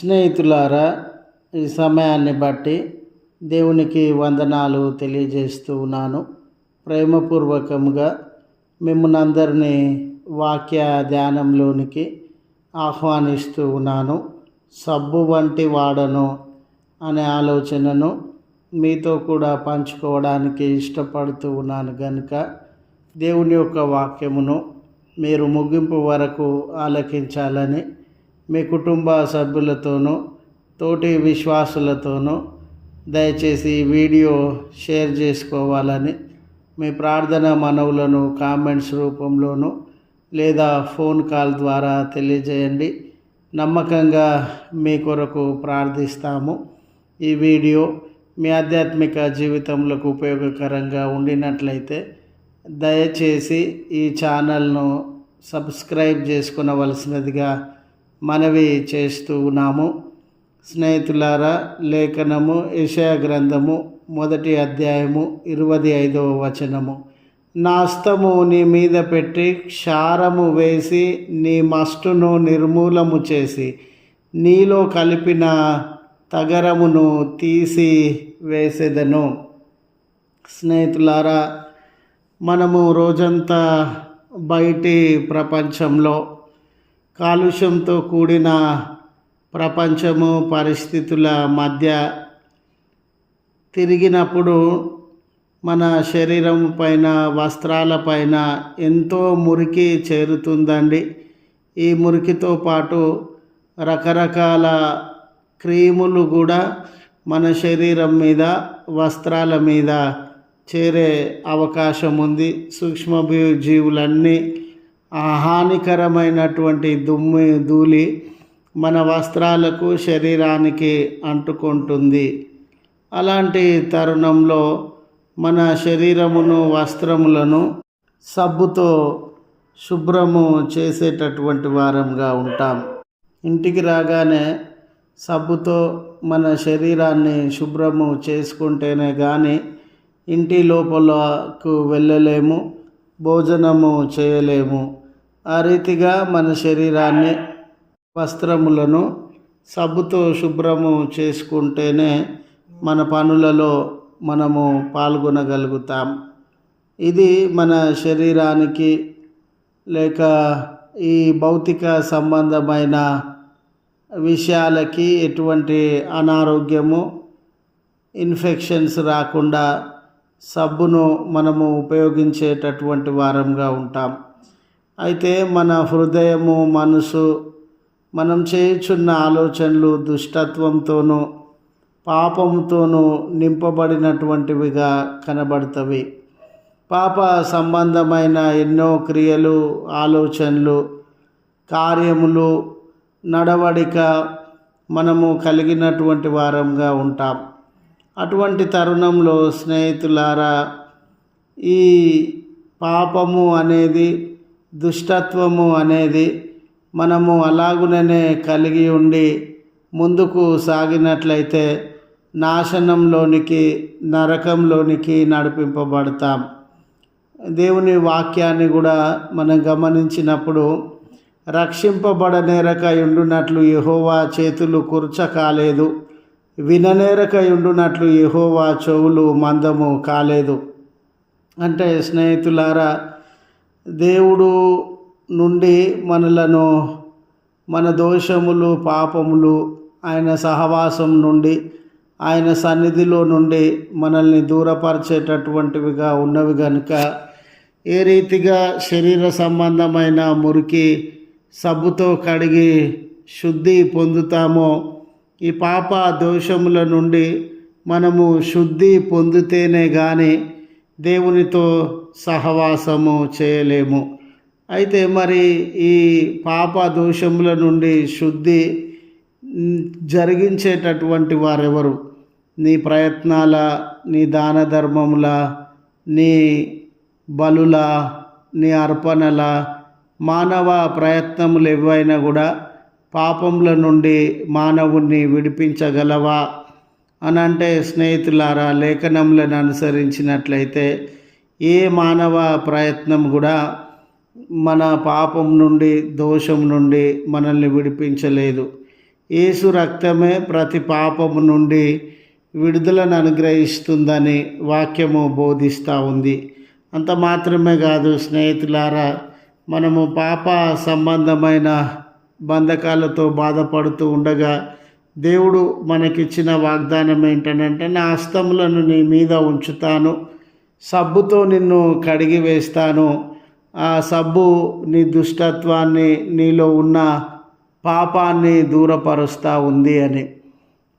స్నేహితులారా ఈ సమయాన్ని బట్టి దేవునికి వందనాలు తెలియజేస్తూ ఉన్నాను. ప్రేమపూర్వకంగా మిమ్మల్ని అందరినీ వాక్య ధ్యానంలోనికి ఆహ్వానిస్తూ ఉన్నాను. సబ్బు వంటి వాడను అనే ఆలోచనను మీతో కూడా పంచుకోవడానికి ఇష్టపడుతూ ఉన్నాను కనుక దేవుని యొక్క వాక్యమును మీరు ముగింపు వరకు ఆలకించాలని మీ కుటుంబ సభ్యులతోనూ తోటి విశ్వాసులతోనూ దయచేసి ఈ వీడియో షేర్ చేసుకోవాలని మీ ప్రార్థన మనవులను కామెంట్స్ రూపంలోనూ లేదా ఫోన్ కాల్ ద్వారా తెలియజేయండి. నమ్మకంగా మీ కొరకు ప్రార్థిస్తాము. ఈ వీడియో మీ ఆధ్యాత్మిక జీవితంలోకి ఉపయోగకరంగా ఉండినట్లయితే దయచేసి ఈ ఛానల్ను సబ్స్క్రైబ్ చేసుకునవలసినదిగా మనవి చేస్తూ ఉన్నాము. స్నేహితులారా లేఖనము యషయా గ్రంథము మొదటి అధ్యాయము ఇరవై ఐదవ వచనము. నా హస్తము నీ మీద పెట్టి క్షారము వేసి నీ మస్టును నిర్మూలము చేసి నీలో కలిపిన తగరమును తీసి వేసేదను. స్నేహితులారా మనము రోజంతా బయటి ప్రపంచంలో కాలుష్యంతో కూడిన ప్రపంచము పరిస్థితుల మధ్య తిరిగినప్పుడు మన శరీరం పైన వస్త్రాల పైన ఎంతో మురికి చేరుతుందండి. ఈ మురికితో పాటు రకరకాల క్రీములు కూడా మన శరీరం మీద వస్త్రాల మీద చేరే అవకాశం ఉంది సూక్ష్మ జీవులన్నీ హానికరమైనటువంటి దుమ్ము ధూళి మన వస్త్రాలకు శరీరానికి అంటుకుంటుంది. అలాంటి తరుణంలో మన శరీరమును వస్త్రములను సబ్బుతో శుభ్రము చేసేటటువంటి వారంగా ఉంటాం. ఇంటికి రాగానే సబ్బుతో మన శరీరాన్ని శుభ్రము చేసుకుంటేనే కానీ ఇంటి లోపలకు వెళ్ళలేము భోజనము చేయలేము. ఆ రీతిగా మన శరీరాన్ని వస్త్రములను సబ్బుతో శుభ్రము చేసుకుంటేనే మన పనులలో మనము పాల్గొనగలుగుతాం. ఇది మన శరీరానికి లేక ఈ భౌతిక సంబంధమైన విషయాలకి ఎటువంటి అనారోగ్యము ఇన్ఫెక్షన్స్ రాకుండా సబ్బును మనము ఉపయోగించేటటువంటి వారంగా ఉంటాం. అయితే మన హృదయము మనసు మనం చేయుచున్న ఆలోచనలు దుష్టత్వంతోనూ పాపంతోనూ నింపబడినటువంటివిగా కనబడుతవి. పాప సంబంధమైన ఎన్నో క్రియలు ఆలోచనలు కార్యములు నడవడిక మనము కలిగినటువంటి వారంగా ఉంటాం. అటువంటి తరుణంలో స్నేహితులారా ఈ పాపము అనేది దుష్టత్వము అనేది మనము అలాగుననే కలిగి ఉండి ముందుకు సాగినట్లయితే నాశనంలోనికి నరకంలోనికి నడిపింపబడతాం. దేవుని వాక్యాన్ని కూడా మనం గమనించినప్పుడు రక్షింపబడనేరక ఉండునట్లు యహోవా చేతులు కుర్చ కాలేదు విననేరక ఉండునట్లు యహోవా చెవులు మందము కాలేదు. అంటే స్నేహితులారా దేవుడు నుండి మనలను మన దోషములు పాపములు ఆయన సహవాసం నుండి ఆయన సన్నిధిలో నుండి మనల్ని దూరపరిచేటటువంటివిగా ఉన్నవి కనుక ఏ రీతిగా శరీర సంబంధమైన మురికి సబ్బుతో కడిగి శుద్ధి పొందుతామో ఈ పాప దోషముల నుండి మనము శుద్ధి పొందితేనే కానీ దేవునితో సహవాసము చేయలేము. అయితే మరి ఈ పాప దోషముల నుండి శుద్ధి జరిగించేటటువంటి వారెవరు? నీ ప్రయత్నాల నీ దాన ధర్మముల నీ బలుల నీ అర్పణల మానవ ప్రయత్నములు ఏవైనా కూడా పాపముల నుండి మానవుణ్ణి విడిపించగలవా? అని అంటే స్నేహితులారా లేఖనములను అనుసరించినట్లయితే ఏ మానవ ప్రయత్నం కూడా మన పాపం నుండి దోషం నుండి మనల్ని విడిపించలేదు. యేసు రక్తమే ప్రతి పాపము నుండి విడుదలను అనుగ్రహిస్తుందని వాక్యము బోధిస్తూ ఉంది. అంత మాత్రమే కాదు స్నేహితులారా మనము పాప సంబంధమైన బంధకాలతో బాధపడుతూ ఉండగా దేవుడు మనకిచ్చిన వాగ్దానం ఏంటనంటే నా హస్తములను నీ మీద ఉంచుతాను. సబ్బుతో నిన్ను కడిగి వేస్తాను. ఆ సబ్బు నీ దుష్టత్వాన్ని నీలో ఉన్న పాపాన్ని దూరపరుస్తూ ఉంది అని.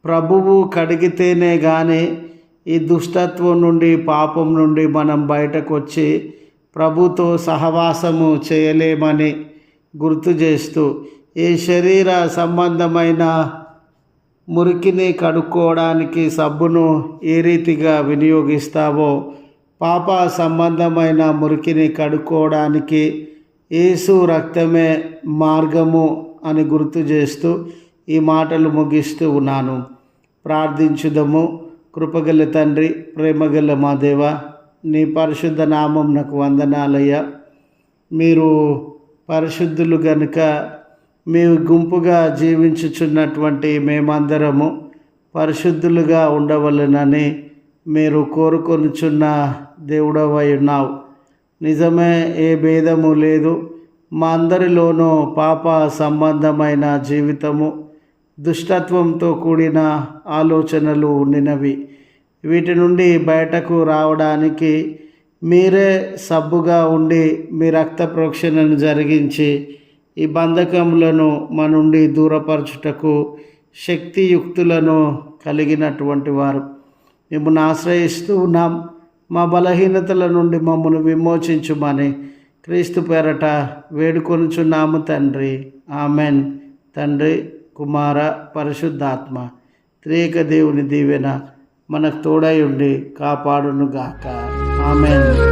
ప్రభువు కడిగితేనే కానీ ఈ దుష్టత్వం నుండి పాపం నుండి మనం బయటకు వచ్చి ప్రభుతో సహవాసము చేయలేమని గుర్తు చేస్తూ ఈ శరీర సంబంధమైన మురికిని కడుక్కోవడానికి సబ్బును ఏ రీతిగా వినియోగిస్తావో పాప సంబంధమైన మురికిని కడుక్కోవడానికి ఏసు రక్తమే మార్గము అని గుర్తు చేస్తూ ఈ మాటలు ముగిస్తూ ఉన్నాను. ప్రార్థించుదము. కృపగల తండ్రి ప్రేమగల మా దేవ నీ పరిశుద్ధ నామం నాకు వందనాలయ్యా. మీరు పరిశుద్ధులు గనుక మేము గుంపుగా జీవించుచున్నటువంటి మేమందరము పరిశుద్ధులుగా ఉండవలెనని మీరు కోరుకొనుచున్న దేవుడవై ఉన్నావు. నిజమే ఏ భేదము లేదు. మా అందరిలోనూ పాప సంబంధమైన జీవితము దుష్టత్వంతో కూడిన ఆలోచనలు ఉండినవి వీటి నుండి బయటకు రావడానికి మీరే సబ్బుగా ఉండి మీ రక్త ప్రోక్షణను జరిగించి ఈ బంధకములను మా నుండి దూరపరచుటకు శక్తియుక్తులను కలిగినటువంటి వారు. మిమ్మల్ని ఆశ్రయిస్తూ ఉన్నాం. మా బలహీనతల నుండి మమ్మల్ని విమోచించుమని క్రీస్తు పేరట వేడుకొనుచున్నాము తండ్రి. ఆమెన్. తండ్రి కుమార పరిశుద్ధాత్మ త్రేక దేవుని దీవెన మనకు తోడై ఉండి కాపాడునుగాక. ఆమెన్.